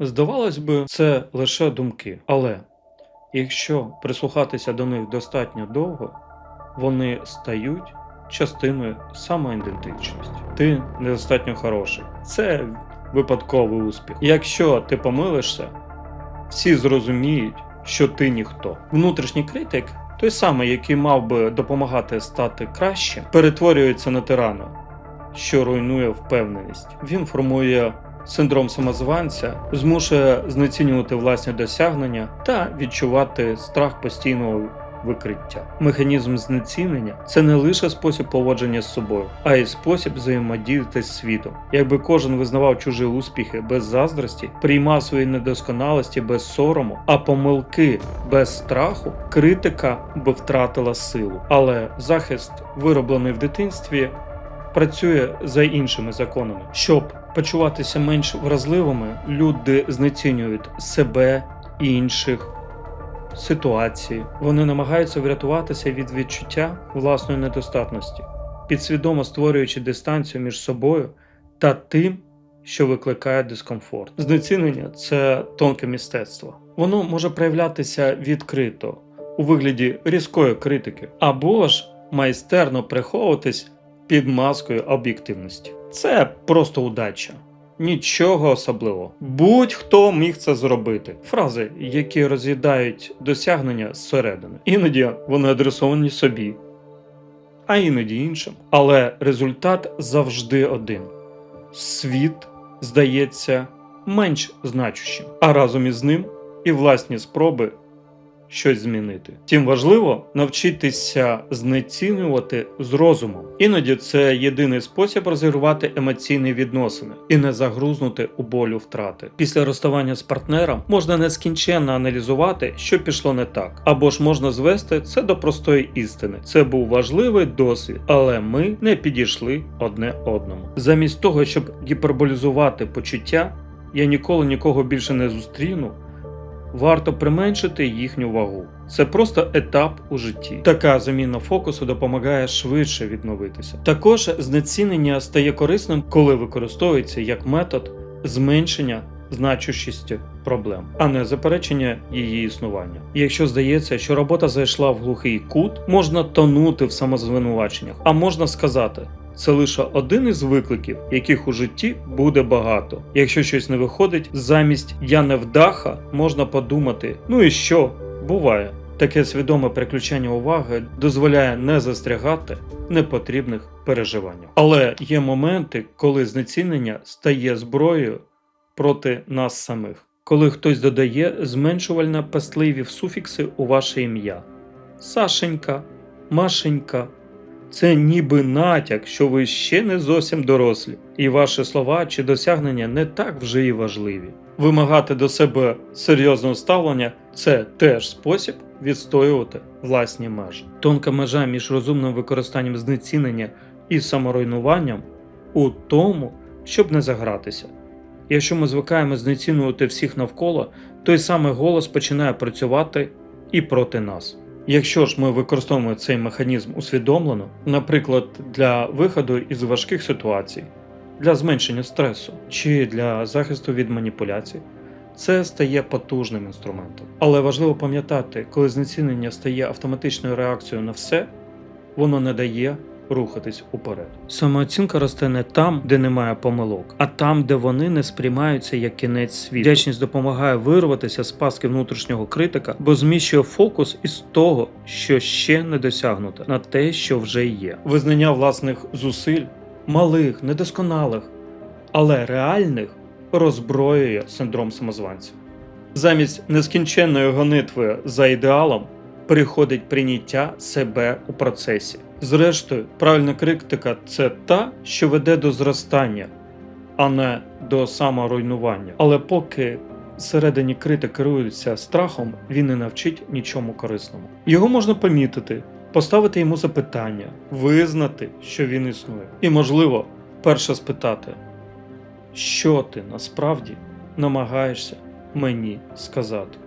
Здавалось би, це лише думки, але якщо прислухатися до них достатньо довго, вони стають частиною самоідентичності. Ти недостатньо хороший. Це випадковий успіх. Якщо ти помилишся, всі зрозуміють, що ти ніхто. Внутрішній критик, той самий, який мав би допомагати стати краще, перетворюється на тирана, що руйнує впевненість. Він формує синдром самозванця, змушує знецінювати власні досягнення та відчувати страх постійного викриття. Механізм знецінення це не лише спосіб поводження з собою, а й спосіб взаємодіяти з світом. Якби кожен визнавав чужі успіхи без заздрості, приймав свої недосконалості без сорому, а помилки без страху, критика би втратила силу. Але захист, вироблений в дитинстві, працює за іншими законами. Щоб почуватися менш вразливими, люди знецінюють себе інших ситуації. Вони намагаються врятуватися від відчуття власної недостатності, підсвідомо створюючи дистанцію між собою та тим, що викликає дискомфорт. Знецінення це тонке мистецтво. Воно може проявлятися відкрито у вигляді різкої критики, або ж майстерно приховуватись під маскою об'єктивності. Це просто удача. Нічого особливого. Будь-хто міг це зробити. Фрази, які роз'їдають досягнення зсередини. Іноді вони адресовані собі, а іноді іншим. Але результат завжди один: світ здається менш значущим, а разом із ним і власні спроби щось змінити. Тим важливо навчитися знецінювати з розумом. Іноді це єдиний спосіб розірвати емоційні відносини і не загрузнути у болю втрати. Після розставання з партнером можна нескінченно аналізувати, що пішло не так, або ж можна звести це до простої істини. Це був важливий досвід, але ми не підійшли одне одному. Замість того, щоб гіперболізувати почуття, я ніколи нікого більше не зустріну варто применшити їхню вагу. Це просто етап у житті. Така заміна фокусу допомагає швидше відновитися. Також знецінення стає корисним, коли використовується як метод зменшення значущості проблем, а не заперечення її існування. Якщо здається, що робота зайшла в глухий кут, можна тонути в самозвинуваченнях, а можна сказати. Це лише один із викликів, яких у житті буде багато. Якщо щось не виходить, замість я невдаха можна подумати: ну і що, буває. Таке свідоме переключення уваги дозволяє не застрягати непотрібних переживаннях. Але є моменти, коли знецінення стає зброєю проти нас самих, коли хтось додає зменшувально пестливі суфікси у ваше ім'я: Сашенька, Машенька. Це ніби натяк, що ви ще не зовсім дорослі, і ваші слова чи досягнення не так вже і важливі. Вимагати до себе серйозного ставлення це теж спосіб відстоювати власні межі. Тонка межа між розумним використанням знецінення і саморуйнуванням у тому, щоб не загратися. Якщо ми звикаємо знецінювати всіх навколо, той самий голос починає працювати і проти нас. Якщо ж ми використовуємо цей механізм усвідомлено, наприклад, для виходу із важких ситуацій, для зменшення стресу чи для захисту від маніпуляцій, це стає потужним інструментом. Але важливо пам'ятати, коли знецінення стає автоматичною реакцією на все, воно не дає рухатись уперед. Самооцінка росте не там, де немає помилок, а там, де вони не сприймаються як кінець світу. Вдячність допомагає вирватися з паски внутрішнього критика, бо зміщує фокус із того, що ще не досягнуто, на те, що вже є. Визнання власних зусиль, малих, недосконалих, але реальних роззброює синдром самозванця. Замість нескінченної гонитви за ідеалом приходить прийняття себе у процесі. Зрештою, правильна критика це та, що веде до зростання, а не до саморуйнування. Але поки всередині критик керується страхом, він не навчить нічому корисному. Його можна помітити, поставити йому запитання, визнати, що він існує. І, можливо, перше спитати, що ти насправді намагаєшся мені сказати.